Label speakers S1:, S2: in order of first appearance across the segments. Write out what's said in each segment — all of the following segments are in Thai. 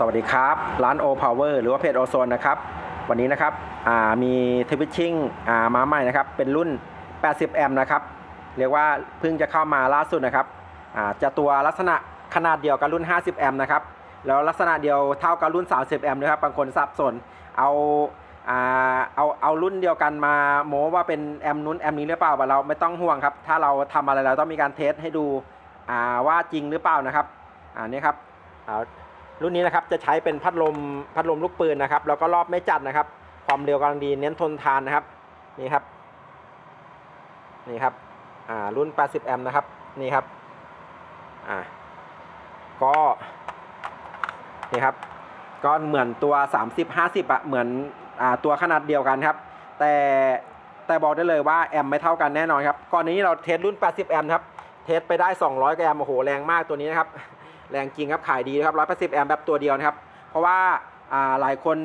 S1: สวัสดีครับ ร้านโอพาวเวอร์หรือว่าเพจโอโซนนะครับ วันนี้นะครับมีทวิชชิ่งมาใหม่นะครับ เป็นรุ่น 80 แอมป์นะครับ เรียกว่าเพิ่งจะเข้ามาล่าสุดนะครับจะตัวลักษณะขนาดเดียวกับรุ่น 50 แอมป์นะครับ แล้วลักษณะเดียวเท่ากับรุ่น 30 แอมป์นะครับ บางคนสับสน เอาอ่าเอาเอารุ่นเดียวกันมาโม้ว่าเป็นแอมป์นู้นแอมป์นี้หรือเปล่าเราไม่ต้องห่วงครับ ถ้าเราทำอะไรเราต้องมีการเทสให้ดูว่าจริงหรือเปล่านะครับอ่านี่ครับ รุ่นนี้นะครับจะใช้เป็นพัดลมพัดลมลูกปืนนะครับ แล้วก็รอบไม่จัดนะครับ ความเร็วกำลังดีเน้นทนทานนะครับนี่ครับนี่ครับอ่ารุ่น 80 แอมป์นะครับนี่ครับอ่าก็นี่ครับก็เหมือนตัว 30 50อะเหมือนอ่าตัวขนาดเดียวกันครับ แต่แต่บอกได้เลยว่าแอมป์ไม่เท่ากันแน่นอนครับก่อนนี้เราเทสรุ่น 80 แอมป์ครับเทสไปได้ 200กว่าแอมป์โอ้โหแรงมากตัวนี้นะครับ แรงจริงครับขายดีนะครับ180แอมป์แบบตัวเดียวนะครับ เพราะว่าอ่าหลายคน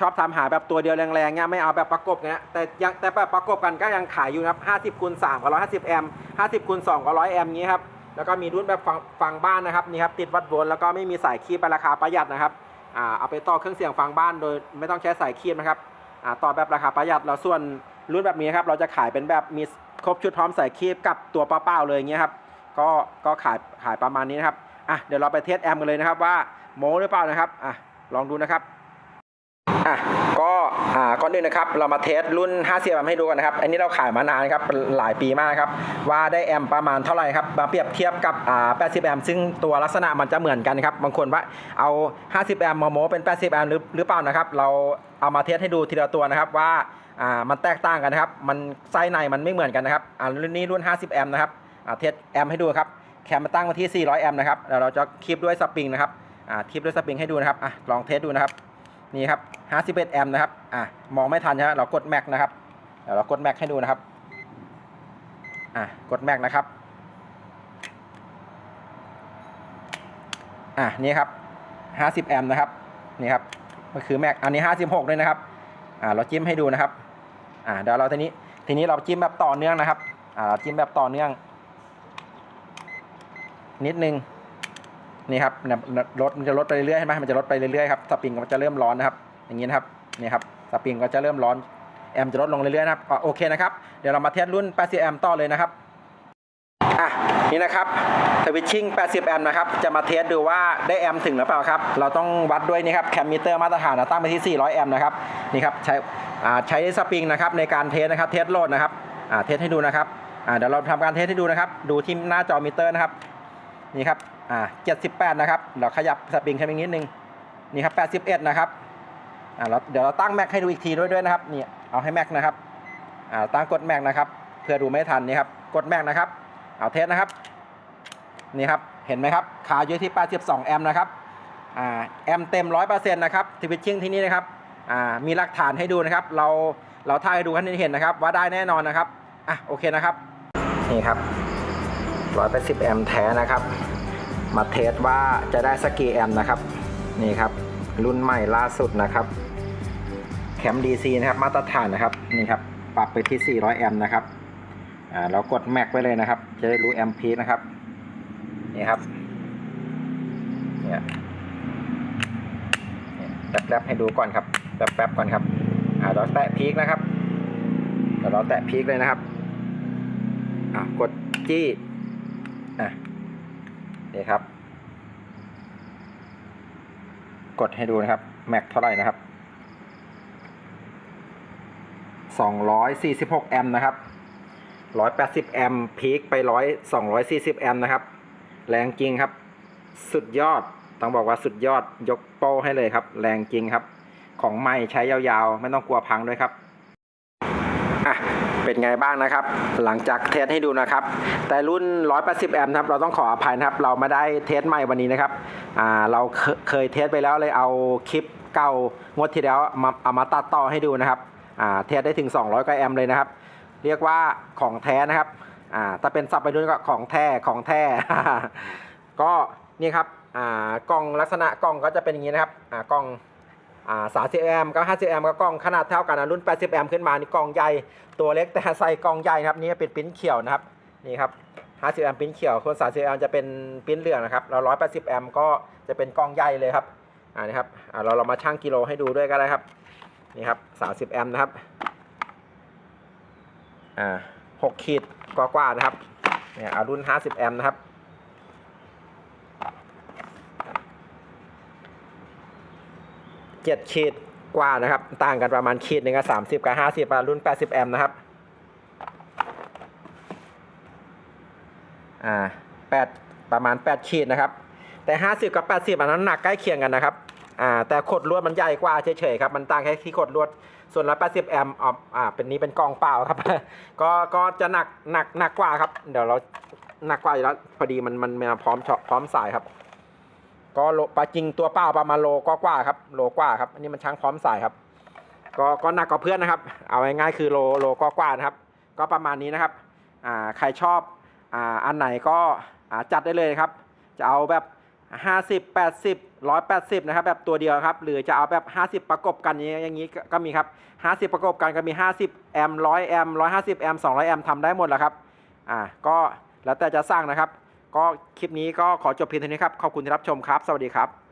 S1: ชอบทำหาแบบตัวเดียวแรงๆเนี่ยไม่เอาแบบประกบเงี้ยแต่ยังแต่แบบประกบกันก็ยังขายอยู่นะครับ50คูณ3กับ150แอมป์50คูณ2กับ100แอมป์งี้ครับแล้วก็มีรุ่นแบบฟังฟังบ้านนะครับนี่ครับติดวัดโวลต์แล้วก็ไม่มีสายคีบไปราคาประหยัดนะครับอ่าเอาไปต่อเครื่องเสียงฟังบ้านโดยไม่ต้องใช้สายคีบนะครับอ่าต่อแบบราคาประหยัดแล้วส่วนรุ่นแบบนี้ครับเราจะขายเป็นแบบมีครบชุดพร้อมสายคีบกับตัวเปล่าๆเลยอย่างเงี้ยครับก็ก็ขายขายประมาณนี้นะครับ อะเดี๋ยวเราไปเทสแอมกันเลยนะครับว่าโมหรือเปล่านะครับอะลองดูนะครับอะก็อ่าก่อนอื่นนะครับเรามาเทสรุ่น50แอมป์ให้ดูกันนะครับ อันนี้เราขายมานานครับหลายปีมากครับว่าได้แอมป์ประมาณเท่าไหร่ครับมาเปรียบเทียบกับอ่า80แอมป์ซึ่งตัวลักษณะมันจะเหมือนกันครับบางคนว่าเอา 50แอมป์มาโมเป็น 80แอมป์หรือหรือเปล่านะครับ เราเอามาเทสให้ดูทีละตัวนะครับว่าอ่ามันแตกต่างกันนะครับ มันไส้ในมันไม่เหมือนกันนะครับอ่ารุ่นนี้รุ่น 50แอมป์นะครับอ่าเทสแอมป์ให้ดูครับ แคมมาตั้งมาที่ 400 แอมป์นะครับแล้วเราจะคลิปด้วยสปริงนะครับอ่าคลิปด้วยสปริงให้ดูนะครับอะลองเทสดูนะครับนี่ครับ51แอมป์นะครับอะมองไม่ทันใช่ไหมเรากดแม็กนะครับเดี๋ยวเรากดแม็กให้ดูนะครับอะกดแม็กนะครับอะนี่ครับ 50 แอมป์นะครับนี่ครับมันคือแม็กอันนี้ 56เลยนะครับอ่าเราจิ้มให้ดูนะครับอ่าเดี๋ยวเราทีนี้ทีนี้เราจิ้มแบบต่อเนื่องนะครับอ่าเราจิ้มแบบต่อเนื่อง นิดนึงนี่ครับเนี่ยลดมันจะลดไปเรื่อยๆใช่ไหมมันจะลดไปเรื่อยๆครับสปริงก็จะเริ่มร้อนนะครับ อย่างนี้นะครับนี่ครับสปริงก็จะเริ่มร้อนแอมจะลดลงเรื่อยๆนะครับโอเคนะครับเดี๋ยวเรามาเทสรุ่น 80 แอมป์ต่อเลยนะครับอะนี่นะครับทวิชชิ่ง 80 แอมป์นะครับ จะมาเทสดูว่าได้แอมป์ถึงหรือเปล่าครับ เราต้องวัดด้วยนี่ครับแคมมิเตอร์มาตรฐานนะตั้งไปที่ 400 แอมป์นะครับนี่ครับใช้อ่าใช้สปริงนะครับในการเทสนะครับเทสโหลดนะครับอ่าเทสให้ดูนะครับอ่าเดี๋ยวเราทำการเทสให้ดูนะครับ ดูที่หน้าจอมิเตอร์นะครับ นี่ครับอ่า78นะครับเราขยับสปริงขึ้นอีกนิดนึงนี่ครับ81นะครับอ่าเราเดี๋ยวเราตั้งแม็กให้ดูอีกทีด้วยด้วยนะครับนี่เอาให้แม็กนะครับอ่าตั้งกดแม็กนะครับเพื่อดูไม่ทันนี่ครับกดแม็กนะครับเอาเทสนะครับนี่ครับเห็นไหมครับขาอยู่ที่ 82 แอมป์นะครับอ่าแอมป์เต็ม 100%นะครับทวิชชิ่งที่นี่นะครับอ่ามีหลักฐานให้ดูนะครับ เราเราถ่ายให้ดูให้เห็นนะครับ ว่าได้แน่นอนนะครับอะโอเคนะครับนี่ครับ 180 แอมป์แท้นะครับ มาเทสว่าจะได้สักกี่แอมป์นะครับ นี่ครับ รุ่นใหม่ล่าสุดนะครับแคม DC นะครับ มาตรฐานนะครับ นี่ครับ ปรับไปที่ 400 แอมป์นะครับ อ่า เรากดแม็กไว้เลยนะครับ จะได้รู้แอมป์พีนะครับ นี่ครับ เนี่ยแป๊บๆให้ดูก่อนครับ แป๊บๆก่อนครับ อ่า เราแตะพีคนะครับเดี๋ยวเราแตะพีคเลยนะครับ อ่ากดจี้ นี่ครับ กดให้ดูนะครับ แม็กเท่าไหร่นะครับ 246 แอมป์นะครับ 180 แอมป์พีคไป100 240 แอมป์นะครับ แรงจริงครับ สุดยอด ต้องบอกว่าสุดยอดยกโป้ให้เลยครับ แรงจริงครับ ของใหม่ใช้ยาวๆ ไม่ต้องกลัวพังด้วยครับ เป็นไงบ้างนะครับ หลังจากเทสให้ดูนะครับ แต่รุ่น 180 แอมป์นะครับ เราต้องขออภัยนะครับ เราไม่ได้เทสใหม่วันนี้นะครับอ่าเราเคเคยเทสไปแล้วเลยเอาคลิปเก่างวดที่แล้วมาเอามาตัดต่อให้ดูนะครับอ่าเทสได้ถึง 200กว่าแอมป์เลยนะครับ เรียกว่าของแท้นะครับอ่าถ้าเป็นซับไปรุ่นก็ของแท้ของแท้ก็นี่ครับอ่ากล่องลักษณะกล่องก็จะเป็นอย่างนี้นะครับอ่ากล่อง 30 แอมป์ก็50 แอมป์ก็กล้องขนาดเท่ากันนะรุ่น 80 แอมป์ขึ้นมานี่กล้องใหญ่ตัวเล็กแต่ใส่กล้องใหญ่นะครับนี่เป็นปิ้นเขียวนะครับนี่ครับ 50 แอมป์ปิ้นเขียวคน 30 แอมป์จะเป็นปิ้นเหลืองนะครับแล้ว180 แอมป์ก็จะเป็นกล้องใหญ่เลยครับอ่านี่ครับเราเรามาชั่งกิโลให้ดูด้วยก็ได้ครับนี่ครับ 30 แอมป์นะครับอ่าหกขีดกว่าๆนะครับเนี่ยเอารุ่น 50 แอมป์นะครับ เจ็ดขีดกว่านะครับ ต่างกันประมาณขีดหนึ่งกับสามสิบกับห้าสิบรุ่นแปดสิบแอมป์นะครับอ่าแปดประมาณแปดขีดนะครับ แต่ห้าสิบกับแปดสิบอันนั้นหนักใกล้เคียงกันนะครับอ่าแต่ขดลวดมันใหญ่กว่าเฉยๆครับ มันต่างแค่ที่ขดลวดส่วนร้อยแปดสิบแอมป์อ่าอ่าเป็นนี้เป็นกองเปล่าครับ ก็ก็จะหนักหนักหนักกว่าครับ เดี๋ยวเราหนักกว่าอยู่แล้วพอดีมันมันมาพร้อมพร้อมสายครับ ก็โลปลาจริงตัวเปล่าประมาณโลก็กว่าครับโลกว่าครับอันนี้มันช่างพร้อมสายครับ ก็ก็หนักกว่าเพื่อนนะครับ เอาง่ายๆคือโลโลก็กว่านะครับ ก็ประมาณนี้นะครับอ่าใครชอบอ่าอันไหนก็อ่าจัดได้เลยครับ จะเอาแบบ 50 80 180 นะครับ แบบตัวเดียวครับ หรือจะเอาแบบ 50 ประกบกันอย่างนี้ก็มีครับ 50 ประกบกันก็มี 50 แอมป์100 แอมป์150 แอมป์200 แอมป์ทำได้หมดแหล้วครับ อ่า ก็แล้วแต่จะสร้างนะครับ ก็คลิปนี้ก็ขอจบเพียงเท่านี้ครับ ขอบคุณที่รับชมครับ สวัสดีครับ